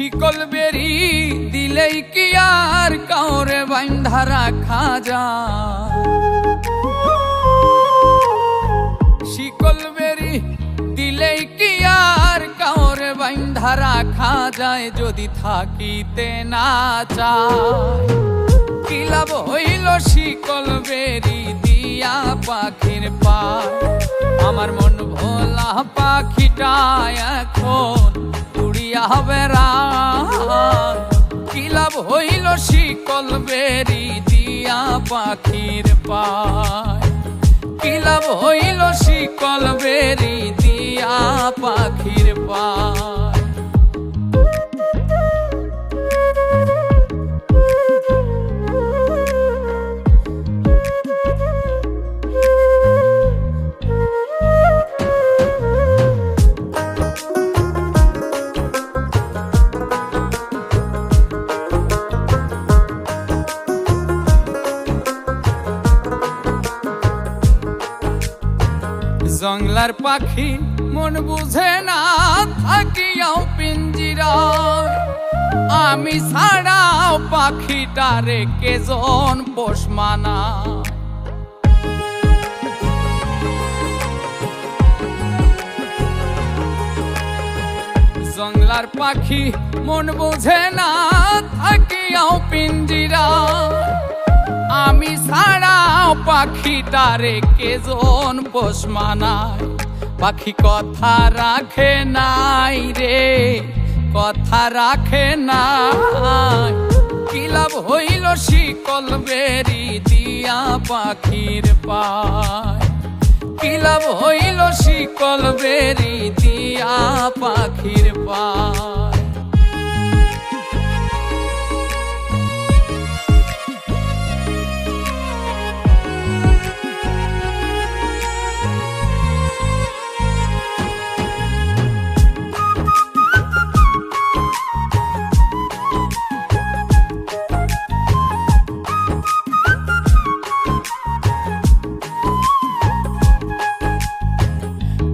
শিকল বেরি দিলেই কি আর কাউরে বাইন্ধা রাখা যা শিকল বেরি দিলেই কি আর কাউরে বাইন্ধা রাখা যায় যদি থাকিতে না চায়? কি লাভ হইল শিকল বেরি দিয়া পাখির পা আমার মন ভোলা পাখিটা এখন উড়িয়া হবে শিকল বেরি দিয়া পাখির পায়। কিলাব হইল শিকল বেরি দিয়া পাখির পায়? জংলার পাখি মন বুঝে না থাকিয়াও পিঞ্জিরা। আমি ছাড়াও পাখিটারে কেজন পোষ মানা জংলার পাখি মন বুঝে না থাকিয়াও পিঞ্জিরা। আমি ছাড়াও পাখিটারে কেজন পোষ মানায়। পাখি কথা রাখে নাই রে, কথা রাখে নাই। কি লাভ হইল শিকল বেরি দিয়া পাখির পায়? কি লাভ হইল শিকল বেরি দিয়া পাখির পায়?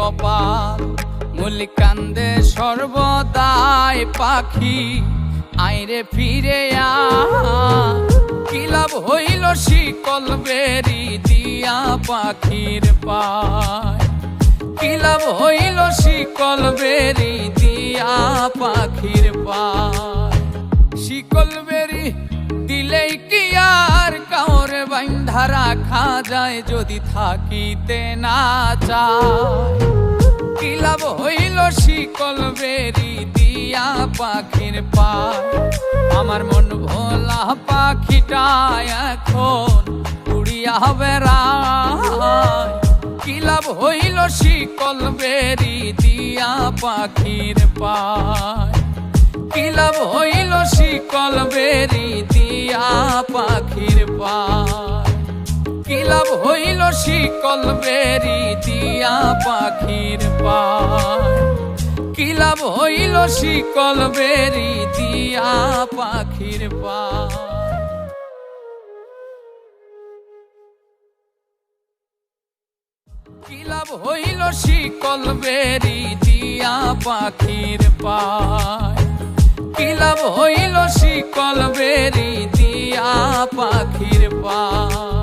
কপাল, মুলিকান্দে সর্বদাই পাখি, আইরে ফিরে আ কি লাভ হইল শিকল বেরি দিয়া পাখির পায়? কি লাভ হইল শিকল বেরি দিয়া পাখির পায়? শিকল বেরি দিলেই কি বাইন্ধা রাখা যায় যদি থাকিতে না চায়। হইল শিকল বেরি দিয়া পাখির পা আমার মন ভোলা পাখিটা এখন উড়িয়া বেড়ায়। কি হইল শিকল বেরি দিয়া পাখির পায়? কি হইল শিকল বেরি দিয়া পাখির কি লাভ হইল শিকল বেরি দিয়া পাখির পায়। কি লাভ হইল শিকল বেরি দিয়া পাখির পায়? কি লাভ হইল শিকল বেরি দিয়া পাখির পায়? কি লাভ হইল শিকল বেরি দিয়া পাখির পায়?